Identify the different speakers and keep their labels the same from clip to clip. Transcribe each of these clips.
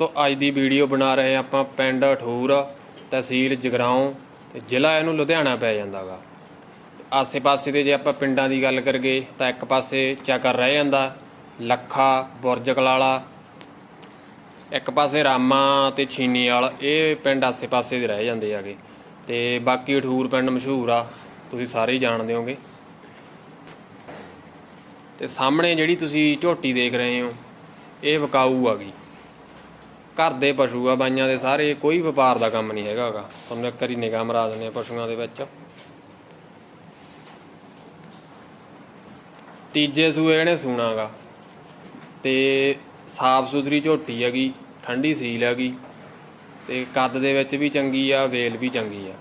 Speaker 1: ਦੋਸਤੋ, ਅੱਜ ਦੀ ਵੀਡੀਓ ਬਣਾ ਰਹੇ ਹਾਂ ਆਪਾਂ ਪਿੰਡ ਠੂਰ ਤਹਿਸੀਲ ਜਗਰਾਉਂ ਤੇ ਜ਼ਿਲ੍ਹਾ ਇਹਨੂੰ ਲੁਧਿਆਣਾ ਪੈ ਜਾਂਦਾਗਾ। ਆਸੇ-ਪਾਸੇ ਦੇ ਜੇ ਆਪਾਂ ਪਿੰਡਾਂ ਦੀ ਗੱਲ ਕਰੀਏ ਤਾਂ ਇੱਕ ਪਾਸੇ ਚੱਕਰ ਰਹਿ ਜਾਂਦਾ, ਲੱਖਾ, ਬੁਰਜ ਕਲਾਲਾ, ਇੱਕ ਪਾਸੇ ਰਾਮਾ ਤੇ ਛੀਨੀ ਵਾਲ, ਇਹ ਪਿੰਡ ਆਸੇ-ਪਾਸੇ ਦੇ ਰਹਿ ਜਾਂਦੇ ਆਗੇ। ਤੇ ਬਾਕੀ ਠੂਰ ਪਿੰਡ ਮਸ਼ਹੂਰ ਆ, ਤੁਸੀਂ ਸਾਰੇ ਹੀ ਜਾਣਦੇ ਹੋਗੇ। ਤੇ ਸਾਹਮਣੇ ਜਿਹੜੀ ਤੁਸੀਂ ਝੋਟੀ ਦੇਖ ਰਹੇ ਹੋ, ਇਹ ਵਿਕਾਊ ਆ ਗਈ। ਘਰ ਦੇ ਪਸ਼ੂ ਆ, ਬਾਈਆਂ ਦੇ ਸਾਰੇ, ਕੋਈ ਵਪਾਰ ਦਾ ਕੰਮ ਨਹੀਂ ਹੈਗਾਗਾ ਤੁਹਾਨੂੰ ਇੱਕ ਵਾਰੀ ਨਿਗਾਹ ਮਰਾ ਦਿੰਦੇ ਆ ਪਸ਼ੂਆਂ ਦੇ ਵਿੱਚ। ਤੀਜੇ ਸੂਏ ਇਹਨੇ ਸੂਣਾਗਾ ਤੇ ਸਾਫ਼ ਸੁਥਰੀ ਝੋਟੀ ਹੈਗੀ, ਠੰਡੀ ਸੀਲ ਹੈਗੀ। ਤੇ ਕੱਦ ਦੇ ਵਿੱਚ ਵੀ ਚੰਗੀ ਆ, ਵੇਲ ਵੀ ਚੰਗੀ ਆ।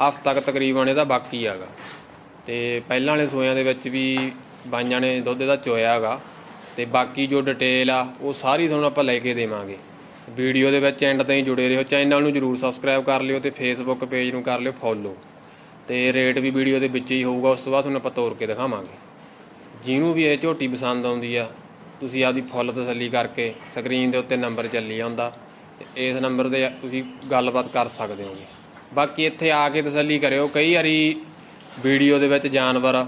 Speaker 1: ਹਫ਼ਤਾ ਤੱਕ ਤਕਰੀਬਨ ਇਹਦਾ ਬਾਕੀ ਹੈਗਾ ਤੇ ਪਹਿਲਾਂ ਵਾਲੇ ਸੋਇਆਂ ਦੇ ਵਿੱਚ ਵੀ ਬਾਈਆਂ ਨੇ ਦੁੱਧ ਦਾ ਚੋਇਆ ਹੈਗਾ ਤੇ ਬਾਕੀ ਜੋ ਡਿਟੇਲ ਆ, ਉਹ ਸਾਰੀ ਤੁਹਾਨੂੰ ਆਪਾਂ ਲੈ ਕੇ ਦੇਵਾਂਗੇ। ਵੀਡੀਓ ਦੇ ਵਿੱਚ ਐਂਡ ਤਾਈਂ ਜੁੜੇ ਰਹੋ। ਚੈਨਲ ਨੂੰ ਜਰੂਰ ਸਬਸਕ੍ਰਾਈਬ ਕਰ ਲਿਓ ਤੇ ਫੇਸਬੁੱਕ ਪੇਜ ਨੂੰ ਕਰ ਲਿਓ ਫੋਲੋ ਤੇ ਰੇਟ ਵੀ ਵੀਡੀਓ ਦੇ ਵਿੱਚ ਹੀ ਹੋਊਗਾ, ਉਸ ਤੋਂ ਬਾਅਦ ਤੁਹਾਨੂੰ ਆਪਾਂ ਤੋਰ ਕੇ ਦਿਖਾਵਾਂਗੇ। ਜਿਹਨੂੰ ਵੀ ਇਹ ਝੋਟੀ ਪਸੰਦ ਆਉਂਦੀ ਆ, ਤੁਸੀਂ ਆਪਦੀ ਫੁੱਲ ਤਸੱਲੀ ਕਰਕੇ ਸਕਰੀਨ ਦੇ ਉੱਤੇ ਨੰਬਰ ਚੱਲੀ ਜਾਂਦਾ, ਤੇ ਇਸ ਨੰਬਰ ਤੇ ਤੁਸੀਂ ਗੱਲਬਾਤ ਕਰ ਸਕਦੇ ਹੋਗੇ। ਬਾਕੀ ਇੱਥੇ ਆ ਕੇ ਤਸੱਲੀ ਕਰਿਓ, ਕਈ ਵਾਰੀ ਵੀਡੀਓ ਦੇ ਵਿੱਚ ਜਾਨਵਰ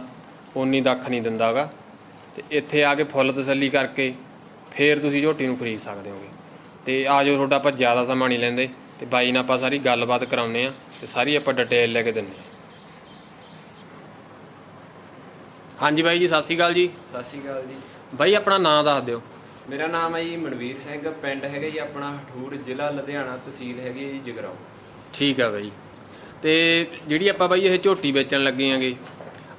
Speaker 1: ਉਨੀ ਦੱਖ ਨਹੀਂ ਦਿੰਦਾਗਾ ਤੇ ਇੱਥੇ ਆ ਕੇ ਫੁੱਲ ਤਸੱਲੀ ਕਰਕੇ ਫੇਰ ਤੁਸੀਂ ਝੋਟੀ ਨੂੰ ਖਰੀਦ ਸਕਦੇ ਹੋਗੇ। ਤੇ ਆ ਜਾਓ ਤੁਹਾਡਾ ਆਪਾਂ ਜ਼ਿਆਦਾ ਸਮਾਂ ਨਹੀਂ ਲੈਂਦੇ। ਤੇ ਬਾਈ ਨਾਲ ਆਪਾਂ ਸਾਰੀ ਗੱਲਬਾਤ ਕਰਾਉਂਦੇ ਆ ਤੇ ਸਾਰੀ ਆਪਾਂ ਡਿਟੇਲ ਲੈ ਕੇ ਦਿੰਦੇ ਆ ਹਾਂਜੀ ਬਾਈ ਜੀ ਸਤਿ ਸ਼੍ਰੀ ਅਕਾਲ ਜੀ।
Speaker 2: ਸਤਿ ਸ਼੍ਰੀ ਅਕਾਲ ਜੀ।
Speaker 1: ਬਾਈ ਆਪਣਾ ਨਾਮ ਦੱਸ ਦਿਓ।
Speaker 2: ਮੇਰਾ ਨਾਮ ਹੈ ਜੀ ਮਨਵੀਰ ਸਿੰਘ ਪਿੰਡ ਹੈਗਾ ਜੀ ਆਪਣਾ ਹਠੂਰ ਜ਼ਿਲ੍ਹਾ ਲੁਧਿਆਣਾ ਤਹਿਸੀਲ ਹੈਗੀ ਹੈ ਜੀ ਜਗਰਾਉਂ।
Speaker 1: ਠੀਕ ਆ ਬਾਈ। ਤੇ ਜਿਹੜੀ ਆਪਾਂ ਬਾਈ ਇਹ ਝੋਟੀ ਵੇਚਣ ਲੱਗੇ ਆਂਗੇ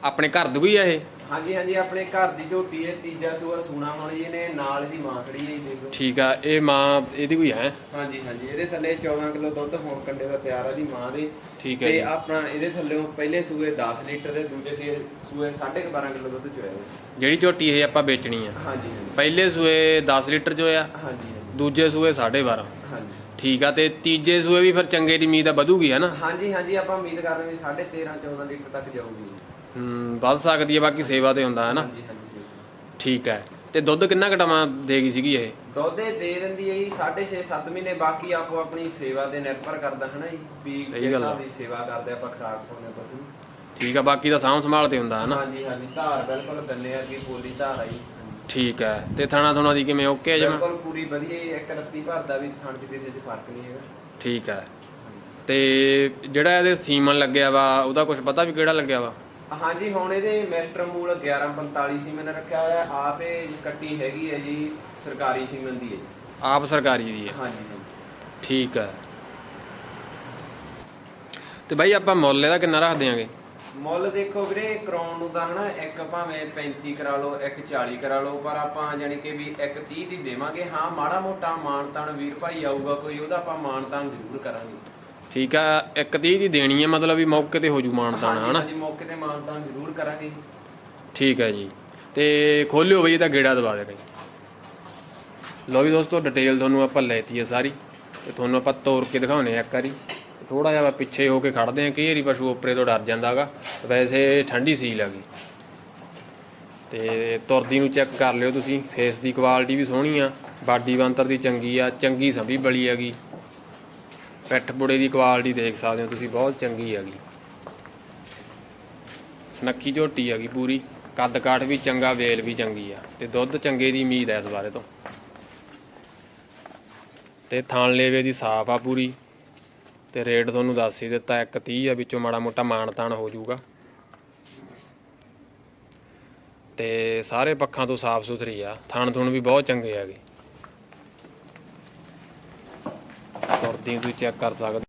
Speaker 1: ਆਪਣੇ ਘਰ ਦੀ ਹੀ ਆ ਇਹ?
Speaker 2: ਹਾਂਜੀ ਹਾਂਜੀ ਆਪਣੇ ਘਰ ਦੀ ਝੋਟੀ ਹੈ ਤੀਜਾ ਸੂਆ ਸੂਣਾ ਹੁਣ ਜੀ ਨੇ ਨਾਲ ਇਹਦੀ ਮਾਂ ਖੜੀ ਹੈ ਜੀ ਦੇਖੋ
Speaker 1: ਠੀਕ ਆ ਇਹ ਮਾਂ ਇਹਦੀ ਕੋਈ ਹੈ?
Speaker 2: ਹਾਂਜੀ ਹਾਂਜੀ ਇਹਦੇ ਥੱਲੇ 14 ਕਿਲੋ ਦੁੱਧ ਹੋਣ ਕੰਡੇ ਦਾ ਤਿਆਰ ਆ ਜੀ ਮਾਂ ਦੇ।
Speaker 1: ਠੀਕ ਹੈ
Speaker 2: ਤੇ
Speaker 1: ਜੀ।
Speaker 2: ਆਪਣਾ ਇਹਦੇ ਥੱਲੇ ਪਹਿਲੇ ਸੂਏ 10 ਲੀਟਰ ਦੇ ਦੂਜੇ ਸੀ- ਸੂਏ 12.5 ਕਿਲੋ ਦੁੱਧ ਚੋਇਆ ਜੀ।
Speaker 1: ਜਿਹੜੀ ਝੋਟੀ ਇਹ ਆਪਾਂ ਵੇਚਣੀ ਆ।
Speaker 2: ਹਾਂਜੀ ਹਾਂਜੀ।
Speaker 1: ਪਹਿਲੇ ਸੂਏ 10 ਲੀਟਰ ਜੋ ਆ
Speaker 2: ਹਾਂਜੀ।
Speaker 1: ਦੂਜੇ ਸੂਏ 12.5
Speaker 2: ਹਾਂਜੀ।
Speaker 1: ਠੀਕ ਆ ਤੇ ਤੀਜੇ ਸੂਏ ਵੀ ਫਿਰ ਚੰਗੇ ਦੀ ਉਮੀਦ ਆ ਵਧੂਗੀ ਹੈ ਨਾ?
Speaker 2: ਹਾਂਜੀ ਹਾਂਜੀ ਆਪਾਂ ਉਮੀਦ ਕਰਦੇ ਵੀ 13.5 14 ਲੀਟਰ ਤੱਕ ਜਾਊਗੀ ਜੀ।
Speaker 1: ਹੂੰ ਵੱਧ ਸਕਦੀ ਹੈ ਬਾਕੀ ਸੇਵਾ ਤੇ ਹੁੰਦਾ ਹੈ ਨਾ
Speaker 2: ਹਾਂਜੀ ਹਾਂਜੀ ਸਹੀ।
Speaker 1: ਠੀਕ ਹੈ। ਤੇ ਦੁੱਧ ਕਿੰਨਾ ਘਟਾਵਾਂ ਦੇਗੀ ਸੀਗੀ ਇਹ?
Speaker 2: ਦੁੱਧ ਇਹ ਦੇ ਦਿੰਦੀ ਹੈ ਜੀ 6.5 7 ਮਹੀਨੇ ਬਾਕੀ ਆਪੋ ਆਪਣੀ ਸੇਵਾ ਤੇ ਨਿਰਭਰ ਕਰਦਾ ਹੈ ਨਾ ਜੀ? ਵੀ
Speaker 1: ਸਹੀ
Speaker 2: ਕਿਸ
Speaker 1: ਗੱਲ ਆ।
Speaker 2: ਹਿਸਾਬ ਦੀ ਸੇਵਾ ਕਰਦੇ ਆਪਾਂ ਖਰਾਕ ਪਾਉਂਦੇ ਪਸ਼ੂ
Speaker 1: ਠੀਕ ਆ ਬਾਕੀ ਦਾ ਸਾਂਭ ਸੰਭਾਲ ਤੇ ਹੁੰਦਾ ਹੈ ਨਾ
Speaker 2: ਹਾਂਜੀ ਹਾਂਜੀ ਧਾਰ ਬਿਲਕੁਲ ਦੰਨੇ ਵਰਗੀ ਪੋਲੀ ਧਾਰ ਆਈ
Speaker 1: ਠੀਕ ਹੈ। ਤੇ ਥਾਣਾ ਥੁਣਾ ਦੀ ਕਿਵੇਂ ਓਕੇ ਹੈ ਜਮਾ
Speaker 2: ਬਿਲਕੁਲ ਪੂਰੀ ਵਧੀਆ ਜੀ, ਇੱਕ ਰੱਤੀ ਭਰਦਾ ਵੀ ਥਣ ਚ ਕਿਸੇ ਚ ਫ਼ਰਕ ਨਹੀਂ ਹੈਗਾ।
Speaker 1: ਠੀਕ ਹੈ। ਤੇ ਜਿਹੜਾ ਇਹਦੇ ਸੀਮਨ ਲੱਗਿਆ ਵਾ ਉਹਦਾ ਕੁਝ ਪਤਾ ਵੀ ਕਿਹੜਾ ਲੱਗਿਆ ਵਾ?
Speaker 2: ਹਾਂਜੀ ਹੁਣ ਇਹਦੇ ਮੈਸਟਰ ਮੂਲ 1145 ਸੀਮਨ ਰੱਖਿਆ ਹੋਇਆ ਆਪ ਇਹ ਕੱਟੀ ਹੈਗੀ ਹੈ ਜੀ ਸਰਕਾਰੀ ਸੀਮਨ ਦੀ ਹੈ ਜੀ।
Speaker 1: ਆਪ ਸਰਕਾਰੀ ਦੀ ਹੈ?
Speaker 2: ਹਾਂਜੀ
Speaker 1: ਠੀਕ ਹੈ। ਤੇ ਬਾਈ ਆਪਾਂ ਮੁੱਲ ਇਹਦਾ ਕਿੰਨਾ ਰੱਖ ਦਿਆਂਗੇ?
Speaker 2: ਮੁੱਲ ਦੇਖੋ ਵੀਰੇ ਕਰਾਉਣ ਨੂੰ ਤਾਂ ਹਨਾ ਇੱਕ ਭਾਵੇਂ 35 ਕਰਾ ਲਓ ਇੱਕ 40 ਕਰਾ ਲਓ ਪਰ ਆਪਾਂ ਜਾਨੀ ਕਿ ਵੀ ਇੱਕ 30 ਦੀ ਦੇਵਾਂਗੇ। ਹਾਂ ਮਾੜਾ ਮੋਟਾ ਮਾਨਤਾਨ ਵੀਰ ਭਾਈ ਆਊਗਾ ਕੋਈ ਉਹਦਾ ਆਪਾਂ ਮਾਨਤਾਨ ਜ਼ਰੂਰ ਕਰਾਂਗੇ।
Speaker 1: ਠੀਕ ਆ ਇੱਕ 30 ਦੀ ਦੇਣੀ ਹੈ ਮਤਲਬ ਵੀ ਮੌਕੇ ਤੇ ਹੋ ਜੂ ਮਾਨਤਾਨ ਹਨਾ?
Speaker 2: ਹਾਂਜੀ ਮੌਕੇ ਤੇ ਮਾਨਤਾਨ ਜ਼ਰੂਰ ਕਰਾਂਗੇ।
Speaker 1: ਠੀਕ ਹੈ ਜੀ। ਤੇ ਖੋਲਿਓ ਬਈ ਇਹਦਾ ਗੇੜਾ ਦਵਾ ਦੇ ਲੋ ਵੀ ਦੋਸਤੋ ਡਿਟੇਲ ਤੁਹਾਨੂੰ ਆਪਾਂ ਲੈਤੀ ਹੈ ਸਾਰੀ। ਤੇ ਤੁਹਾਨੂੰ ਆਪਾਂ ਤੋੜ ਕੇ ਦਿਖਾਉਨੇ ਆ ਇੱਕ ਵਾਰੀ। ਥੋੜਾ ਜਿਹਾ ਪਿੱਛੇ ਹੋ ਕੇ ਖੜਦੇ ਆ ਕਈ ਵਾਰੀ ਪਸ਼ੂ ਉੱਪਰੇ ਤੋਂ ਡਰ ਜਾਂਦਾਗਾ ਵੈਸੇ ਠੰਡੀ ਸੀਲ ਹੈਗੀ ਤੇ ਤੁਰਦੀ ਨੂੰ ਚੈੱਕ ਕਰ ਲਿਓ ਤੁਸੀਂ ਫੇਸ ਦੀ ਕੁਆਲਿਟੀ ਵੀ ਸੋਹਣੀ ਆ ਬਾਡੀ ਬੰਤਰ ਦੀ ਚੰਗੀ ਆ ਚੰਗੀ ਸੰਭੀ ਬਲੀ ਹੈਗੀ ਪਿੱਠ ਪੁੜੇ ਦੀ ਕੁਆਲਿਟੀ ਦੇਖ ਸਕਦੇ ਹੋ ਤੁਸੀਂ, ਬਹੁਤ ਚੰਗੀ ਹੈਗੀ। ਸਨੱਖੀ ਝੋਟੀ ਹੈਗੀ ਪੂਰੀ ਕੱਦ ਕਾਠ ਵੀ ਚੰਗਾ, ਵੇਲ ਵੀ ਚੰਗੀ ਆ ਤੇ ਦੁੱਧ ਚੰਗੇ ਦੀ ਉਮੀਦ ਹੈ ਇਸ ਬਾਰੇ ਤੋਂ। ਤੇ ਥਾਣ ਲੇਵੇ ਦੀ ਸਾਫ਼ ਆ ਪੂਰੀ, ਤੇ ਰੇਟ ਤੁਹਾਨੂੰ ਦੱਸ ਹੀ ਦਿੱਤਾ 130 ਆ, ਵਿੱਚੋਂ ਮਾੜਾ ਮੋਟਾ ਮਾਣ ਤਾਣ ਹੋ ਜਾਊਗਾ। ਤੇ ਸਾਰੇ ਪੱਖਾਂ ਤੋਂ ਸਾਫ਼ ਸੁਥਰੀ ਆ ਥਣ ਥੁਣ ਵੀ ਬਹੁਤ ਚੰਗੇ ਹੈਗੇ। ਤੁਰਦੀ ਤੁਸੀਂ ਚੈੱਕ ਕਰ ਸਕਦੇ।